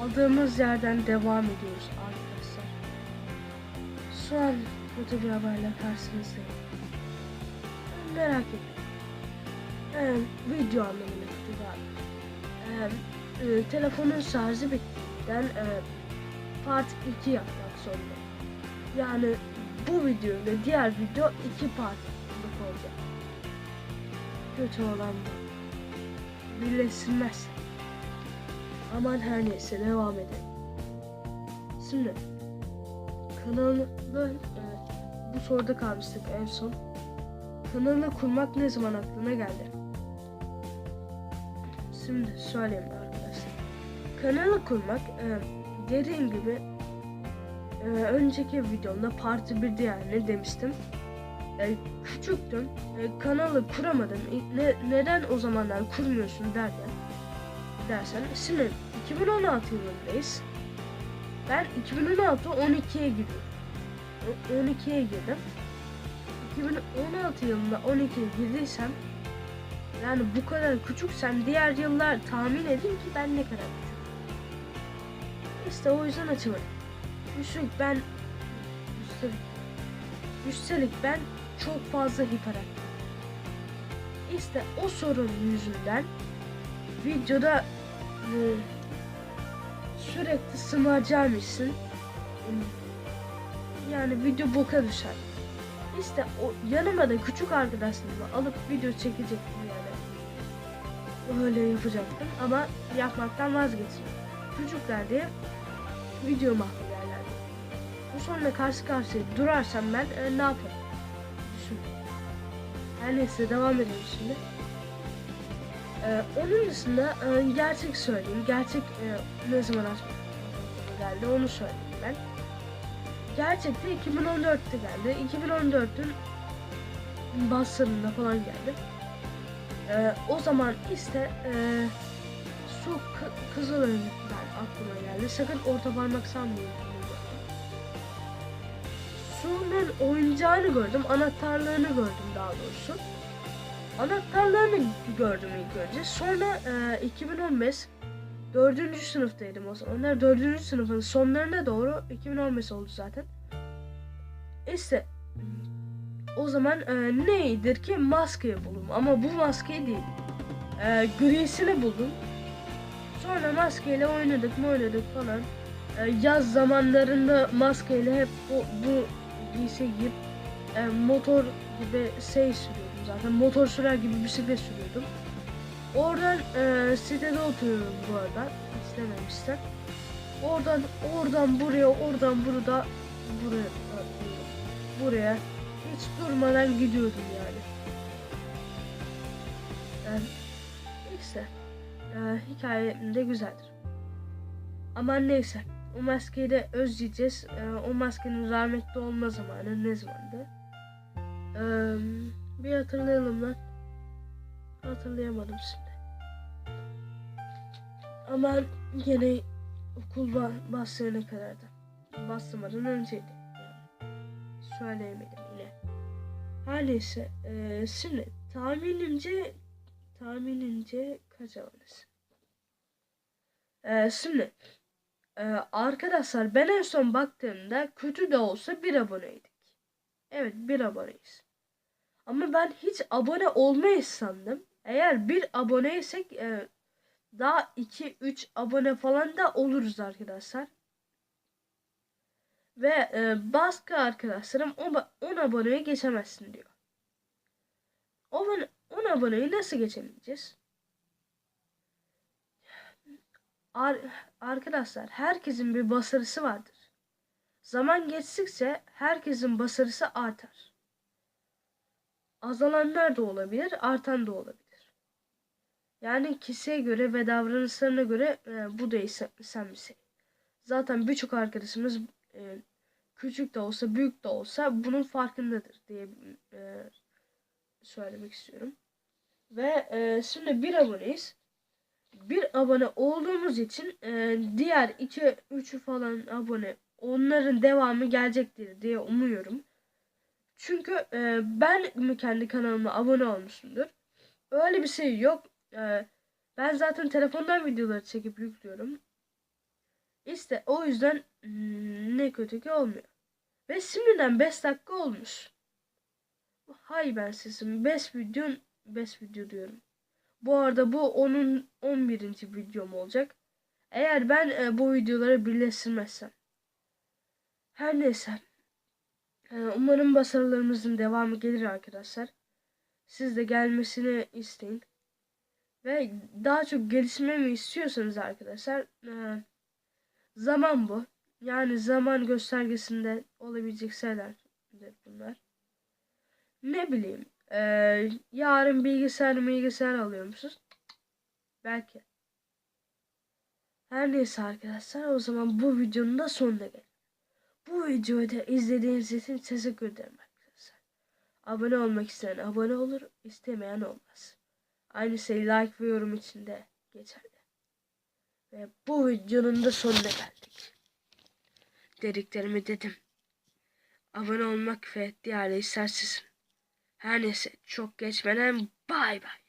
Kaldığımız yerden devam ediyoruz arkadaşlar. Şu an kötü bir haberle karşınızdayım. Merak etmeyin. Video anlamında kötü bir e, telefonun şarjı bittiğinden e, part 2 yapmak zorunda. Yani bu video ile diğer video iki partlık olacak. Kötü olan bu. Birleşilmez. Aman her neyse devam edelim. Şimdi kanalı e, bu soruda kalmıştık en son. Kanalı kurmak ne zaman aklına geldi? Şimdi söyleyeyim arkadaşlar. Kanalı kurmak e, dediğim gibi e, önceki videomda parti 1'de yani demiştim. E, küçüktüm. E, kanalı kuramadım. E, Ne, neden o zamanlar kurmuyorsun derken dersen şimdi 2016 yılındayız. Ben 2016 12'ye gidiyorum. O- 12'ye girdim. 2016 yılında 12'ye girdiysem yani bu kadar küçüksem diğer yıllar tahmin edin ki ben ne kadar küçük. İşte o yüzden açamadım. Üstelik ben üstelik, üstelik ben çok fazla hiperaktif. İşte o sorun yüzünden videoda sürekli sımacağım için e, yani video boka düşer. İşte o yanıma da küçük arkadaşlarımı alıp video çekecektim yani. Öyle yapacaktım ama yapmaktan vazgeçtim. Küçükler diye video mahvederlerdi. Bu sorunla karşı karşıya durarsam ben e, ne yaparım? Düşün. Her neyse devam edelim şimdi. Ee, onun dışında e, gerçek söyleyeyim. Gerçek e, ne zaman geldi onu söyleyeyim ben. Gerçekte 2014'te geldi. 2014'ün baslarında falan geldi. Ee, o zaman işte e, su K- Kızılay'dan aklıma geldi. Sakın orta parmak sanmayın. Su'nun oyuncağını gördüm. Anahtarlarını gördüm daha doğrusu. Anahtarlarını gördüm ilk önce. Sonra e, 2015 dördüncü sınıftaydım o zamanlar. Dördüncü sınıfın sonlarına doğru 2015 oldu zaten. İşte o zaman e, neydir ki maskeyi buldum. Ama bu maskeyi değil. E, grisini buldum. Sonra maskeyle oynadık mı oynadık falan. E, yaz zamanlarında maskeyle hep bu, bu giysi giyip e, motor gibi şey sürüyordum zaten. Motor sürer gibi bisiklet sürüyordum. Oradan e, sitede oturuyorum bu arada. İstememişler. Oradan oradan buraya, oradan burada buraya buraya hiç durmadan gidiyordum yani. Yani neyse. E, hikayem de güzeldir. Ama neyse. O maskeyi de özleyeceğiz. E, o maskenin rahmetli olma zamanı ne zamandı? E, bir hatırlayalım lan. Hatırlayamadım şimdi. Ama yine okul ba- başlayana kadar da. Başlamadan önceydi. Söyleyemedim yine. Her neyse. E, şimdi tahminimce tahminimce kaç abonesi? E, şimdi e, arkadaşlar ben en son baktığımda kötü de olsa bir aboneydik. Evet bir aboneyiz. Ama ben hiç abone olmayız sandım. Eğer bir aboneysek e, daha 2-3 abone falan da oluruz arkadaşlar. Ve e, başka arkadaşlarım 10 aboneye geçemezsin diyor. 10, 10 aboneyi nasıl geçemeyeceğiz? Ar arkadaşlar herkesin bir başarısı vardır. Zaman geçtikçe herkesin başarısı artar. Azalanlar da olabilir, artan da olabilir. Yani kişiye göre ve davranışlarına göre e, bu değişen bir şey. Zaten birçok arkadaşımız e, küçük de olsa büyük de olsa bunun farkındadır diye e, söylemek istiyorum. Ve e, şimdi bir aboneyiz. Bir abone olduğumuz için e, diğer iki üçü falan abone onların devamı gelecektir diye umuyorum. Çünkü e, ben kendi kanalıma abone olmuşumdur. Öyle bir şey yok. E, ben zaten telefondan videoları çekip yüklüyorum. İşte o yüzden hmm, ne kötü ki olmuyor. Ve şimdiden 5 dakika olmuş. Hay ben sesim. 5 video 5 video diyorum. Bu arada bu onun 11. videom olacak. Eğer ben e, bu videoları birleştirmezsem. Her neyse. E, umarım başarılarımızın devamı gelir arkadaşlar. Siz de gelmesini isteyin. Ve daha çok gelişmemi istiyorsanız arkadaşlar e, zaman bu. Yani zaman göstergesinde olabilecek şeylerdir bunlar. Ne bileyim. e, yarın bilgisayar bilgisayar alıyormuşuz. Belki. Her neyse arkadaşlar o zaman bu videonun da sonuna geldik. Bu videoyu da izlediğiniz için teşekkür ederim arkadaşlar. Abone olmak isteyen abone olur, istemeyen olmaz. Aynı şey like ve yorum için de geçerli. Ve bu videonun da sonuna geldik. Dediklerimi dedim. Abone olmak ve diğer istersizin. Her neyse çok geçmeden bay bay.